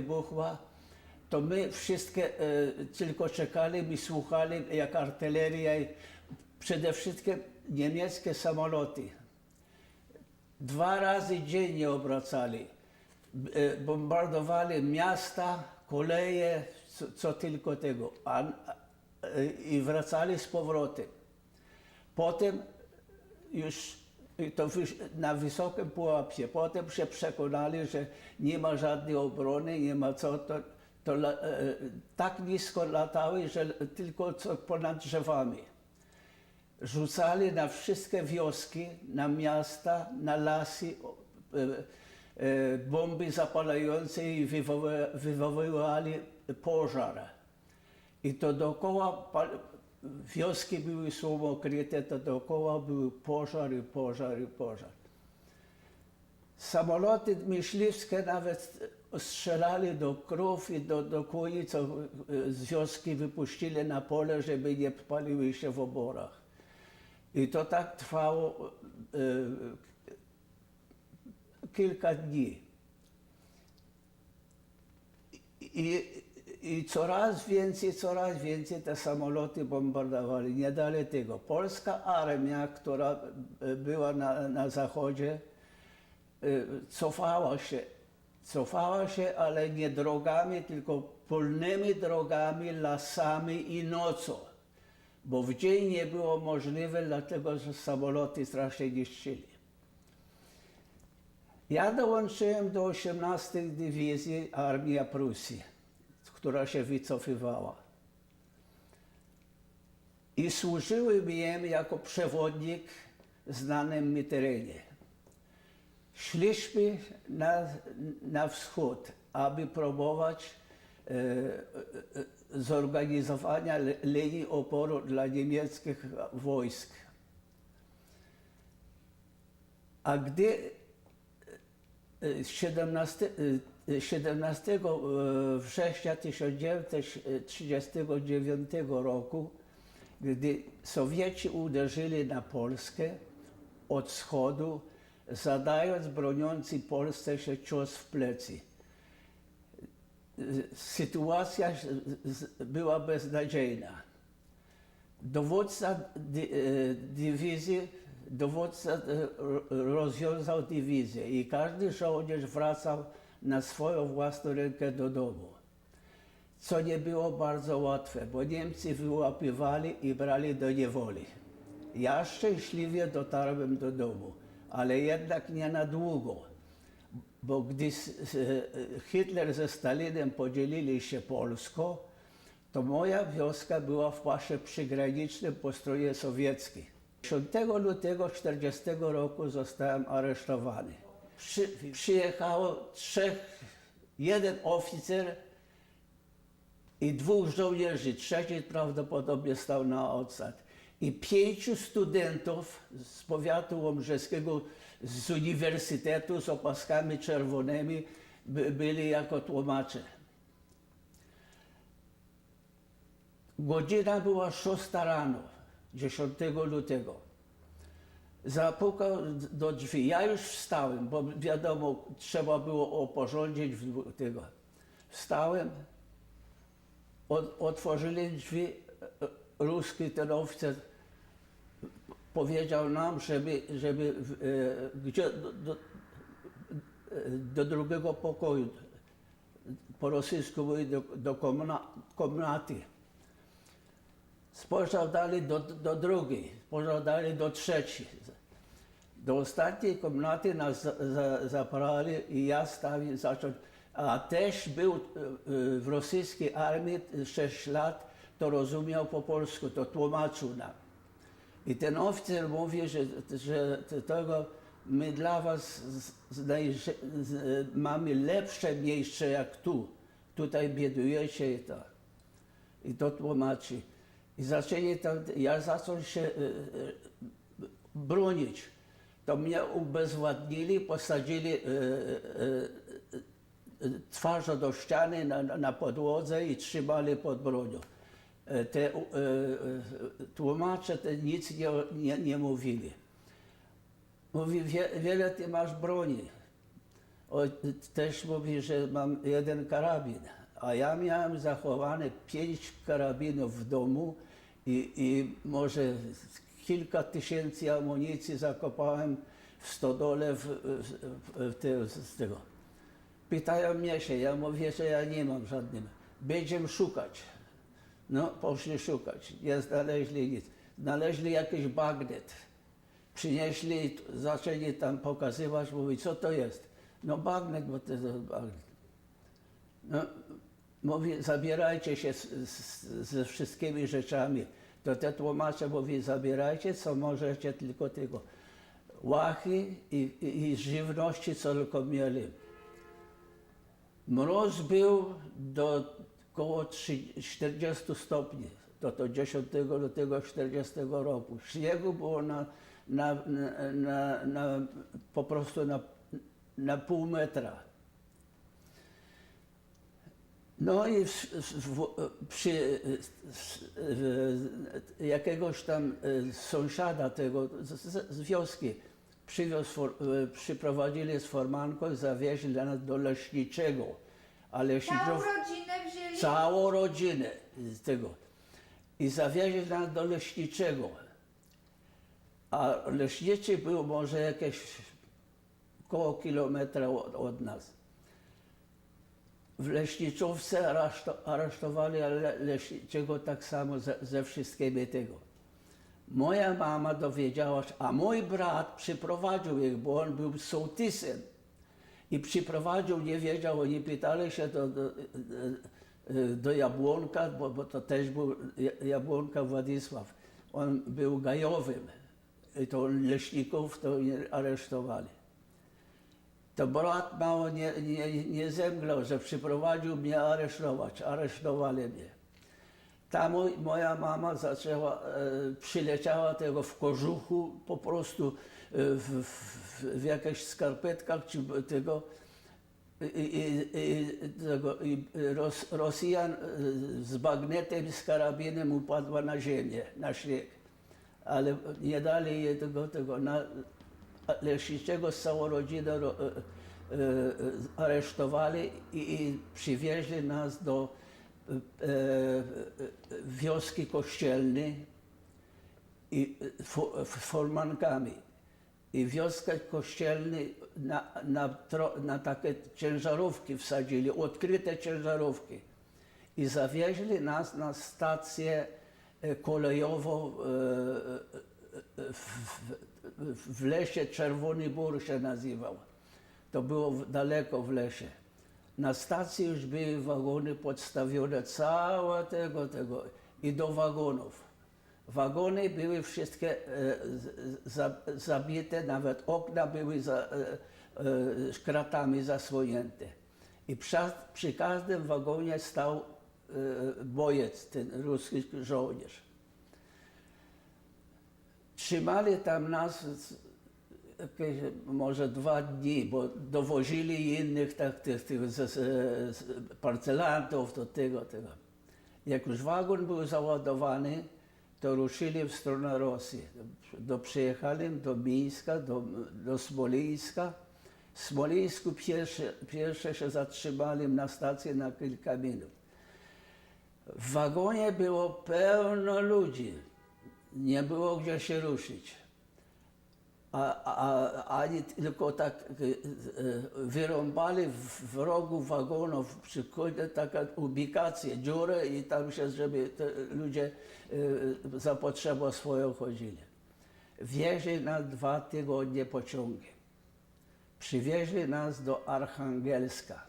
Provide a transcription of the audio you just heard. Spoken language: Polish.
wybuchła, to my wszystkie e, tylko czekali i słuchali, jak artyleria, i przede wszystkim niemieckie samoloty. Dwa razy dziennie obracali. E, Bombardowali miasta, koleje, co, co tylko tego. A, e, I wracali z powrotem. Potem już to na wysokim pułapie. Potem się przekonali, że nie ma żadnej obrony, nie ma co, to, to la, e, tak nisko latały, że tylko co ponad drzewami. Rzucali na wszystkie wioski, na miasta, na lasy e, e, bomby zapalające i wywoły- wywoływali pożar. I to dookoła wioski były słowo kryte, dookoła były pożar i pożar. Samoloty myśliwskie nawet strzelali do krów i do, do koni, co e, z wioski wypuścili na pole, żeby nie paliły się w oborach. I to tak trwało e, kilka dni. I, I coraz więcej, coraz więcej te samoloty bombardowali. Nie dalej tego. Polska armia, która była na, na zachodzie, e, cofała się. Cofała się, ale nie drogami, tylko polnymi drogami, lasami i nocą. Bo w dzień nie było możliwe, dlatego że samoloty strasznie niszczyli. Ja dołączyłem do 18 Dywizji Armii Prusji, która się wycofywała. I służyłem im jako przewodnik w znanym mi terenie. Szliśmy na, na wschód, aby próbować e, e, zorganizowania le- linii oporu dla niemieckich wojsk. A gdy e, 17, e, 17 e, września 1939 roku, gdy Sowieci uderzyli na Polskę od wschodu, zadając broniący Polsce się cios w plecy. Sytuacja była beznadziejna. Dowódca e, dywizji, dowódca e, ro- rozwiązał dywizję i każdy żołnierz wracał na swoją własną rękę do domu. Co nie było bardzo łatwe, bo Niemcy wyłapywali i brali do niewoli. Ja szczęśliwie dotarłem do domu, ale jednak nie na długo, bo gdy Hitler ze Stalinem podzielili się Polską, to moja wioska była w pasie przygranicznym po stronie sowieckiej. 10 lutego 1940 roku zostałem aresztowany. Przy, przyjechało trzech, jeden oficer i dwóch żołnierzy, trzeci prawdopodobnie stał na odsad. I pięciu studentów z powiatu łomżyskiego, z uniwersytetu z opaskami czerwonymi by, byli jako tłumacze. Godzina była szósta rano, 10 lutego. Zapukał do drzwi. Ja już wstałem, bo wiadomo, trzeba było oporządzić w- tego. Wstałem, od, otworzyli drzwi, e, ruski ten oficer powiedział nam, żeby, żeby e, gdzie, do, do, do drugiego pokoju, po rosyjsku mówi do, do komna, komnaty. Spojrzał dalej do, do drugiej, spojrzał dalej do trzeciej. Do ostatniej komnaty nas za, za, zabrali i ja stawię, zaczął. A też był e, w rosyjskiej armii 6 lat, to rozumiał po polsku, to tłumaczył nam. I ten oficer mówi, że, że tego my dla was mamy lepsze miejsce jak tu. Tutaj biedujecie i to. I to tłumaczy. I zaczęli tam, ja zaczął się e, e, bronić. To mnie ubezwładnili, posadzili e, e, e, twarzą do ściany na, na- podłodze i trzymali pod bronią. Te tłumacze te nic nie, nie, nie mówili. Mówi, wie, wiele ty masz broni. O, też mówi, że mam jeden karabin, a ja miałem zachowane pięć karabinów w domu i, i może kilka tysięcy amunicji zakopałem w stodole w, w, w te, z tego. Pytają mnie się, ja mówię, że ja nie mam żadnym. Będziemy szukać. No, poszli szukać. Nie znaleźli nic. Znaleźli jakiś bagnet. Przynieśli, zaczęli tam pokazywać, mówić, co to jest. No bagnet, bo to jest bagnet. No, mówi, zabierajcie się ze wszystkimi rzeczami. To te tłumacze mówi, zabierajcie, co możecie, tylko tego. Łachy i, i, i żywności, co tylko mieli. Mróz był do około 3 40 stopni, to, to 10 lutego 40 roku. Śniegu było na, na, na, na, na, po prostu na, na pół metra. No i w, w, przy jakiegoś tam e, sąsiada tego z, z, z wioski przywiózł, e, przyprowadzili z formanką, zawieźli nas do leśniczego. A Całą leśniczów, rodzinę wzięli? całą rodzinę z tego. I zawieźli nas do leśniczego. A leśniczy był może jakieś koło kilometra od, od nas. W leśniczówce areszto, aresztowali le, leśniczego tak samo ze, ze wszystkimi tego. Moja mama dowiedziała się, a mój brat przyprowadził ich, bo on był sołtysem. I przyprowadził, nie wiedział, oni pytali się do, do, do Jabłonka, bo, bo to też był Ja- Jabłonka Władysław. On był gajowym. I to leśników to aresztowali. To brat mało nie, nie, nie zemglał, że przyprowadził mnie aresztować. Aresztowali mnie. Tam mój, moja mama zaczęła, e, przyleciała tego w kożuchu, po prostu e, w, w, w jakichś skarpetkach czy tego. I, i, i, tego, i Ros, Rosjan e, z bagnetem, z karabinem upadła na ziemię, na śnieg. Ale nie dali jej tego, tego na, leśniczego z całą rodziną ro- e, e, e, aresztowali i, przywieźli nas do wioski kościelnej i fo, formankami. I wioskę kościelnej na, na, na takie ciężarówki wsadzili, odkryte ciężarówki. I zawieźli nas na stację kolejową w, w, lesie Czerwony Bór się nazywał. To było daleko w lesie. Na stacji już były wagony podstawione, całe tego, tego i do wagonów. Wagony były wszystkie e, za, zabite, nawet okna były za, e, e, kratami zasłonięte. I przy, przy każdym wagonie stał e, bojec, ten ruski żołnierz. Trzymali tam nas jakieś może dwa dni, bo dowozili innych tak, tych, tych z, z parcelantów do tego, tego. Jak już wagon był załadowany, to ruszyli w stronę Rosji. Do, przyjechali do Mińska, do, do Smolińska. W Smolińsku pierwsze, pierwsze się zatrzymali na stacji na kilka minut. W wagonie było pełno ludzi. Nie było gdzie się ruszyć. A, a, ani tylko tak e, e, wyrąbali w, rogu wagonów przy końcu taką ubikację, dziurę i tam się, żeby ludzie e, za potrzebą swoją chodzili. Wieźli na dwa tygodnie pociągi. Przywieźli nas do Archangelska.